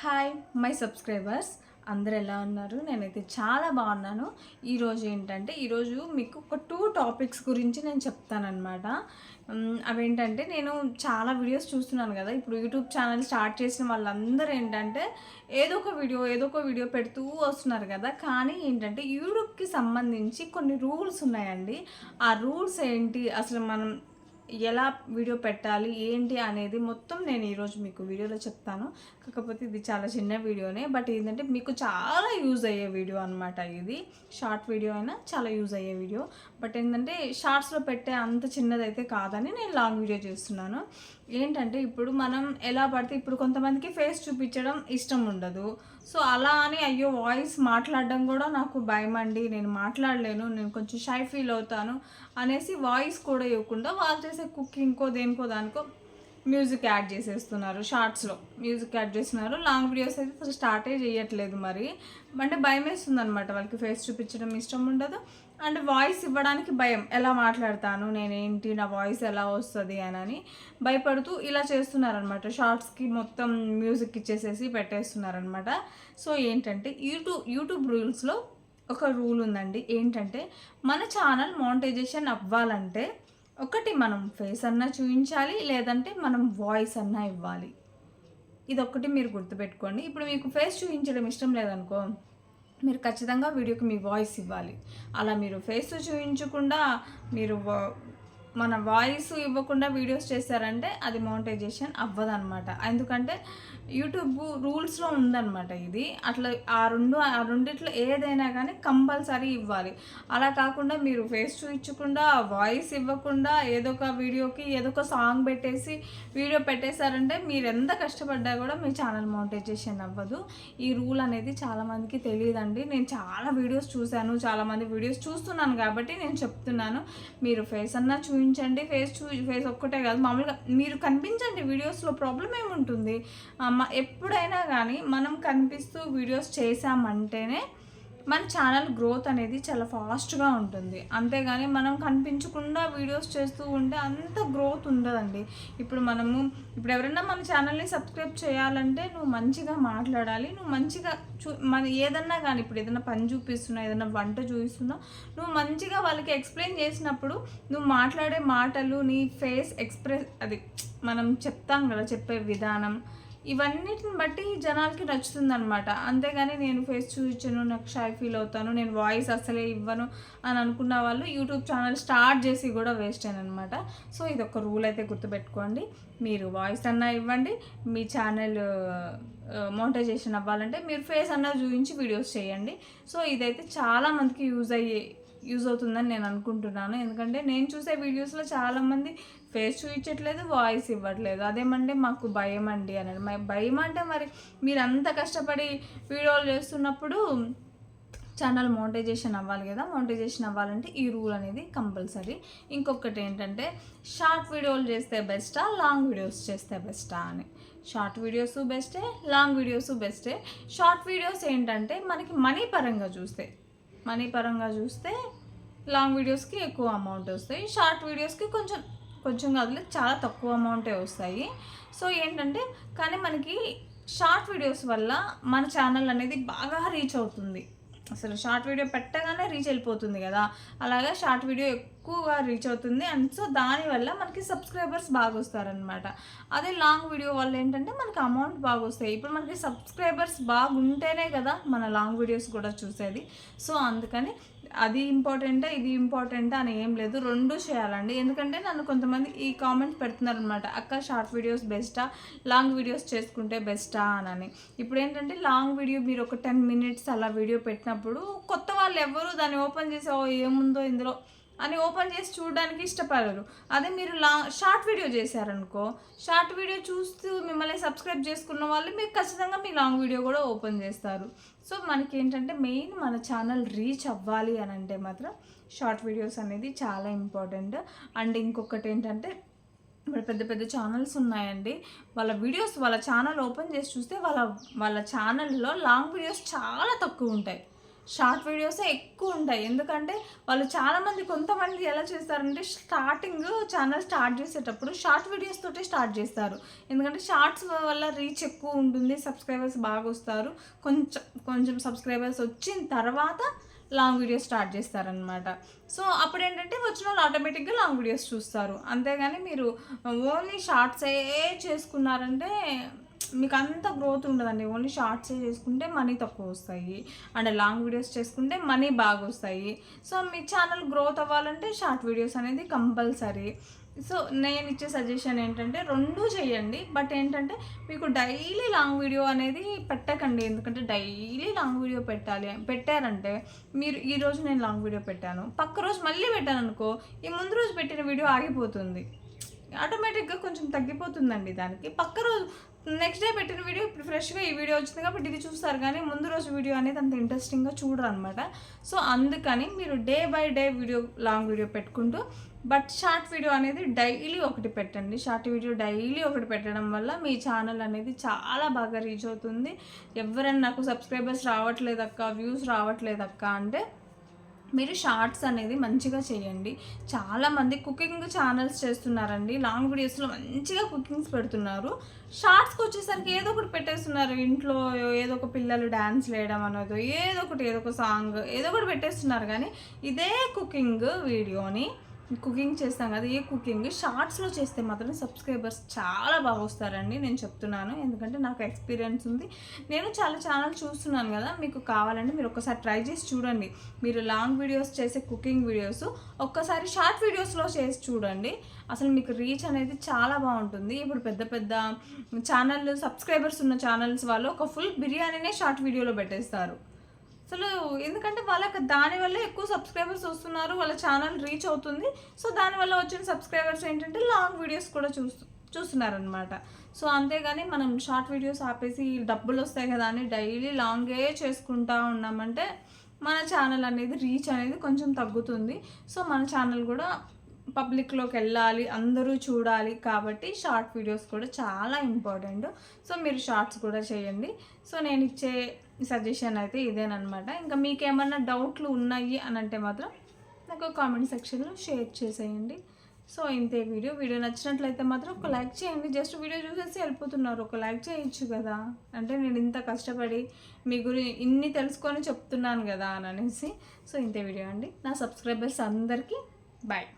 Hi my subscribers అందరు ఎలా ఉన్నారు? నేనైతే చాలా బాగున్నాను. ఈరోజు ఏంటంటే ఈరోజు మీకు ఒక టూ టాపిక్స్ గురించి నేను చెప్తానమాట అవేంటంటే నేను చాలా వీడియోస్ చూస్తున్నాను కదా. ఇప్పుడు యూట్యూబ్ ఛానల్ స్టార్ట్ చేసిన వాళ్ళందరూ ఏంటంటే ఏదో ఒక వీడియో ఏదో ఒక వీడియో పెడుతూ వస్తున్నారు కదా. కానీ ఏంటంటే యూట్యూబ్కి సంబంధించి కొన్ని రూల్స్ ఉన్నాయండి. ఆ రూల్స్ ఏంటి? అసలు మనం ఎలా వీడియో పెట్టాలి ఏంటి అనేది మొత్తం నేను ఈరోజు మీకు వీడియోలో చెప్తాను. కాకపోతే ఇది చాలా చిన్న వీడియోనే బట్ ఏంటంటే మీకు చాలా యూజ్ అయ్యే వీడియో అనమాట ఇది. షార్ట్ వీడియో అయినా చాలా యూజ్ అయ్యే వీడియో. బట్ ఏంటంటే షార్ట్స్లో పెట్టే అంత చిన్నదైతే కాదని నేను లాంగ్ వీడియో చేస్తున్నాను. ఏంటంటే ఇప్పుడు మనం ఎలా పడితే ఇప్పుడు కొంతమందికి ఫేస్ చూపించడం ఇష్టం ఉండదు. సో అలా అని అయ్యో వాయిస్ మాట్లాడడం కూడా నాకు భయం అండి నేను మాట్లాడలేను నేను కొంచెం షై ఫీల్ అవుతాను అనేసి వాయిస్ కూడా ఇవ్వకుండా వాళ్ళు చేసే కుకింగ్కో దేనికో దానికో మ్యూజిక్ యాడ్ చేసేస్తున్నారు షార్ట్స్లో. మ్యూజిక్ యాడ్ చేస్తున్నారు. లాంగ్ వీడియోస్ అయితే అసలు స్టార్టే చేయట్లేదు మరి. అంటే భయం వేస్తుంది అనమాట వాళ్ళకి ఫేస్ చూపించడం ఇష్టం ఉండదు. అండ్ వాయిస్ ఇవ్వడానికి భయం. ఎలా మాట్లాడతాను? నేనేంటి? నా వాయిస్ ఎలా వస్తుంది అని భయపడుతూ ఇలా చేస్తున్నారనమాట షార్ట్స్కి మొత్తం మ్యూజిక్ ఇచ్చేసేసి పెట్టేస్తున్నారనమాట సో ఏంటంటే యూట్యూబ్ యూట్యూబ్ రూల్స్లో ఒక రూల్ ఉందండి. ఏంటంటే మన ఛానల్ మానిటైజేషన్ అవ్వాలంటే ఒకటి మనం ఫేస్ అన్నా చూపించాలి లేదంటే మనం వాయిస్ అన్నా ఇవ్వాలి. ఇదొకటి మీరు గుర్తుపెట్టుకోండి. ఇప్పుడు మీకు ఫేస్ చూపించడం ఇష్టం లేదనుకో మీరు ఖచ్చితంగా వీడియోకి మీ వాయిస్ ఇవ్వాలి. అలా మీరు ఫేస్ చూపించకుండా మీరు మన వాయిస్ ఇవ్వకుండా వీడియోస్ చేశారంటే అది మోనిటైజేషన్ అవ్వదన్నమాట. ఎందుకంటే యూట్యూబ్ రూల్స్లో ఉందన్నమాట ఇది. అట్లా ఆ రెండు ఆ రెండిట్లో ఏదైనా కానీ కంపల్సరీ ఇవ్వాలి. అలా కాకుండా మీరు ఫేస్ చూపించకుండా వాయిస్ ఇవ్వకుండా ఏదో ఒక వీడియోకి ఏదో ఒక సాంగ్ పెట్టేసి వీడియో పెట్టేశారంటే మీరు ఎంత కష్టపడ్డా కూడా మీ ఛానల్ మోనిటైజేషన్ అవ్వదు. ఈ రూల్ అనేది చాలామందికి తెలియదండి. నేను చాలా వీడియోస్ చూశాను చాలామంది వీడియోస్ చూస్తున్నాను కాబట్టి నేను చెప్తున్నాను. మీరు ఫేస్ అన్నా చూపించండి. ఫేస్ చూ ఫేస్ ఒక్కటే కాదు. మామూలుగా మీరు కనిపించండి వీడియోస్లో ప్రాబ్లం ఏముంటుంది? ఎప్పుడైనా కానీ మనం కనిపిస్తూ వీడియోస్ చేసామంటేనే మన ఛానల్ గ్రోత్ అనేది చాలా ఫాస్ట్గా ఉంటుంది. అంతేగాని మనం కనిపించకుండా వీడియోస్ చేస్తూ ఉంటే అంత గ్రోత్ ఉండదండి. ఇప్పుడు మనము ఇప్పుడు ఎవరైనా మన ఛానల్ని సబ్స్క్రైబ్ చేయాలంటే నువ్వు మంచిగా మాట్లాడాలి. నువ్వు మంచిగా చూ మన ఏదన్నా కానీ ఇప్పుడు ఏదైనా పని చూపిస్తున్నా ఏదైనా వంట చూపిస్తున్నా నువ్వు మంచిగా వాళ్ళకి ఎక్స్ప్లెయిన్ చేసినప్పుడు నువ్వు మాట్లాడే మాటలు నీ ఫేస్ ఎక్స్ప్రెస్ అది మనం చెప్తాం కదా చెప్పే విధానం. ఇవన్నిటిని బట్టి జనాలకి నచ్చుతుంది అనమాట అంతేగాని నేను ఫేస్ చూపించను నాకు షై ఫీల్ అవుతాను నేను వాయిస్ అసలే ఇవ్వను అని అనుకున్న వాళ్ళు యూట్యూబ్ ఛానల్ స్టార్ట్ చేసి కూడా వేస్ట్ అనమాట సో ఇది ఒక రూల్ అయితే గుర్తుపెట్టుకోండి. మీరు వాయిస్ అన్నా ఇవ్వండి మీ ఛానల్ మోనిటైజేషన్ అవ్వాలంటే మీరు ఫేస్ అన్నా చూపించి వీడియోస్ చేయండి. సో ఇదైతే చాలామందికి యూజ్ అయ్యే యూజ్ అవుతుందని నేను అనుకుంటున్నాను. ఎందుకంటే నేను చూసే వీడియోస్లో చాలామంది ఫేస్ చూపించట్లేదు వాయిస్ ఇవ్వట్లేదు. అదేమంటే మాకు భయం అండి అని భయం అంటే మరి మీరు అంత కష్టపడి వీడియోలు చేస్తున్నప్పుడు ఛానల్ మోనిటైజేషన్ అవ్వాలి కదా మోనిటైజేషన్ అవ్వాలంటే ఈ రూల్ అనేది కంపల్సరీ ఇంకొకటి ఏంటంటే షార్ట్ వీడియోలు చేస్తే బెస్టా లాంగ్ వీడియోస్ చేస్తే బెస్టా అని. షార్ట్ వీడియోస్ బెస్టే లాంగ్ వీడియోస్ బెస్టే షార్ట్ వీడియోస్ ఏంటంటే మనకి మనీ పరంగా చూస్తే మనీ పరంగా చూస్తే లాంగ్ వీడియోస్కి ఎక్కువ అమౌంట్ వస్తాయి. షార్ట్ వీడియోస్కి కొంచెం కొంచెం కాదు చాలా తక్కువ అమౌంటే వస్తాయి. సో ఏంటంటే కానీ మనకి షార్ట్ వీడియోస్ వల్ల మన ఛానల్ అనేది బాగా రీచ్ అవుతుంది. అసలు షార్ట్ వీడియో పెట్టగానే రీచ్ వెళ్ళిపోతుంది కదా. అలాగే షార్ట్ వీడియో ఎక్కువగా రీచ్ అవుతుంది. అండ్ సో దానివల్ల మనకి సబ్స్క్రైబర్స్ బాగా వస్తారనమాట అదే లాంగ్ వీడియో వల్ల ఏంటంటే మనకి అమౌంట్ బాగా వస్తాయి. ఇప్పుడు మనకి సబ్స్క్రైబర్స్ బాగుంటేనే కదా మన లాంగ్ వీడియోస్ కూడా చూసేది. సో అందుకని అది ఇంపార్టెంటా ఇది ఇంపార్టెంటా అని ఏం లేదు. రెండు చేయాలండి. ఎందుకంటే నన్ను కొంతమంది ఈ కామెంట్స్ పెడుతున్నారు అనమాట అక్క షార్ట్ వీడియోస్ బెస్టా? లాంగ్ వీడియోస్ చేసుకుంటే బెస్టా? అని ఇప్పుడు ఏంటంటే లాంగ్ వీడియో మీరు ఒక టెన్ మినిట్స్ అలా వీడియో పెట్టినప్పుడు కొత్త వాళ్ళు ఎవరు దాన్ని ఓపెన్ చేసి ఏముందో ఇందులో? అని ఓపెన్ చేసి చూడడానికి ఇష్టపడరు. అదే మీరు లా షార్ట్ వీడియో చేశారనుకో షార్ట్ వీడియో చూస్తూ మిమ్మల్ని సబ్స్క్రైబ్ చేసుకున్న వాళ్ళు మీరు ఖచ్చితంగా మీ లాంగ్ వీడియో కూడా ఓపెన్ చేస్తారు. సో మనకి ఏంటంటే మెయిన్ మన ఛానల్ రీచ్ అవ్వాలి అని అంటే మాత్రం షార్ట్ వీడియోస్ అనేది చాలా ఇంపార్టెంట్. అండ్ ఇంకొకటి ఏంటంటే ఇప్పుడు పెద్ద పెద్ద ఛానల్స్ ఉన్నాయండి. వాళ్ళ వీడియోస్ వాళ్ళ ఛానల్ ఓపెన్ చేసి చూస్తే వాళ్ళ వాళ్ళ ఛానల్లో లాంగ్ వీడియోస్ చాలా తక్కువ ఉంటాయి. షార్ట్ వీడియోసే ఎక్కువ ఉంటాయి. ఎందుకంటే వాళ్ళు చాలామంది కొంతమంది ఎలా చేస్తారంటే స్టార్టింగ్ ఛానల్ స్టార్ట్ చేసేటప్పుడు షార్ట్ వీడియోస్ తోటే స్టార్ట్ చేస్తారు. ఎందుకంటే షార్ట్స్ వల్ల రీచ్ ఎక్కువ ఉంటుంది సబ్స్క్రైబర్స్ బాగా వస్తారు. కొంచెం కొంచెం సబ్స్క్రైబర్స్ వచ్చిన తర్వాత లాంగ్ వీడియోస్ స్టార్ట్ చేస్తారనమాట సో అప్పుడు ఏంటంటే వచ్చిన వాళ్ళు ఆటోమేటిక్గా లాంగ్ వీడియోస్ చూస్తారు. అంతేగాని మీరు ఓన్లీ షార్ట్సే చేసుకున్నారంటే మీకు అంత గ్రోత్ ఉండదండి ఓన్లీ షార్ట్స్ చేసుకుంటే మనీ తక్కువ వస్తాయి. అండ్ లాంగ్ వీడియోస్ చేసుకుంటే మనీ బాగా వస్తాయి. సో మీ ఛానల్ గ్రోత్ అవ్వాలంటే షార్ట్ వీడియోస్ అనేది కంపల్సరీ సో నేను ఇచ్చే సజెషన్ ఏంటంటే రెండు చేయండి. బట్ ఏంటంటే మీకు డైలీ లాంగ్ వీడియో అనేది పెట్టకండి. ఎందుకంటే డైలీ లాంగ్ వీడియో పెట్టాలి. పెట్టారంటే మీరు ఈ రోజు నేను లాంగ్ వీడియో పెట్టాను. పక్క రోజు మళ్ళీ పెట్టాను అనుకో ఈ ముందు రోజు పెట్టిన వీడియో ఆగిపోతుంది. ఆటోమేటిక్గా కొంచెం తగ్గిపోతుందండి దానికి. పక్క రోజు నెక్స్ట్ డే పెట్టిన వీడియో ఇప్పుడు ఫ్రెష్గా ఈ వీడియో వచ్చింది కాబట్టి ఇది చూస్తారు. కానీ ముందు రోజు వీడియో అనేది అంత ఇంట్రెస్టింగ్గా చూడరు అనమాట సో అందుకని మీరు day by day video long video పెట్టుకుంటూ బట్ షార్ట్ వీడియో అనేది డైలీ ఒకటి పెట్టండి. షార్ట్ వీడియో డైలీ ఒకటి పెట్టడం వల్ల మీ ఛానల్ అనేది చాలా బాగా రీచ్ అవుతుంది. ఎవరైనా నాకు సబ్స్క్రైబర్స్ రావట్లేదక్క వ్యూస్ రావట్లేదక్క అంటే మీరు షార్ట్స్ అనేది మంచిగా చేయండి. చాలామంది కుకింగ్ ఛానల్స్ చేస్తున్నారండి. లాంగ్ వీడియోస్లో మంచిగా కుకింగ్స్ పెడుతున్నారు. షార్ట్స్కి వచ్చేసరికి ఏదో ఒకటి పెట్టేస్తున్నారు. ఇంట్లో ఏదో ఒక పిల్లలు డ్యాన్స్ వేయడం అనేది ఏదో ఒకటి ఏదో ఒక సాంగ్ ఏదో ఒకటి పెట్టేస్తున్నారు. కానీ ఇదే కుకింగ్ వీడియోని కుకింగ్ చేస్తాం కదా ఏ కుకింగ్. షార్ట్స్లో చేస్తే మాత్రం సబ్స్క్రైబర్స్ చాలా బాగా వస్తారండి నేను చెప్తున్నాను. ఎందుకంటే నాకు ఎక్స్పీరియన్స్ ఉంది. నేను చాలా ఛానల్ చూస్తున్నాను కదా మీకు కావాలంటే మీరు ఒక్కసారి ట్రై చేసి చూడండి. మీరు లాంగ్ వీడియోస్ చేసే కుకింగ్ వీడియోస్ ఒక్కసారి షార్ట్ వీడియోస్లో చేసి చూడండి. అసలు మీకు రీచ్ అనేది చాలా బాగుంటుంది. ఇప్పుడు పెద్ద పెద్ద ఛానల్ సబ్స్క్రైబర్స్ ఉన్న ఛానల్స్ వాళ్ళు ఒక ఫుల్ బిర్యానీనే షార్ట్ వీడియోలో పెట్టేస్తారు. అసలు ఎందుకంటే వాళ్ళకి దానివల్ల ఎక్కువ సబ్స్క్రైబర్స్ వస్తున్నారు వాళ్ళ ఛానల్ రీచ్ అవుతుంది. సో దానివల్ల వచ్చిన సబ్స్క్రైబర్స్ ఏంటంటే లాంగ్ వీడియోస్ కూడా చూస్తూ చూస్తున్నారనమాట సో అంతేగాని మనం షార్ట్ వీడియోస్ ఆపేసి డబ్బులు వస్తాయి కదా అని డైలీ లాంగే చేసుకుంటా ఉన్నామంటే మన ఛానల్ అనేది రీచ్ అనేది కొంచెం తగ్గుతుంది. సో మన ఛానల్ కూడా పబ్లిక్లోకి వెళ్ళాలి అందరూ చూడాలి కాబట్టి షార్ట్ వీడియోస్ కూడా చాలా ఇంపార్టెంట్ సో మీరు షార్ట్స్ కూడా చేయండి. సో నేను ఇచ్చే సజెషన్ అయితే ఇదేనమాట ఇంకా మీకేమన్నా డౌట్లు ఉన్నాయి అని అంటే మాత్రం నాకు కామెంట్ సెక్షన్లో షేర్ చేసేయండి. సో ఇంతే వీడియో వీడియో నచ్చినట్లయితే మాత్రం ఒక లైక్ చేయండి. జస్ట్ వీడియో చూసేసి వెళ్ళిపోతున్నారు. ఒక లైక్ చేయొచ్చు కదా. అంటే నేను ఇంత కష్టపడి మీ గురి ఇన్ని తెలుసుకొని చెప్తున్నాను కదా అని అనేసి. సో ఇంతే వీడియో అండి. నా సబ్స్క్రైబర్స్ అందరికీ బాయ్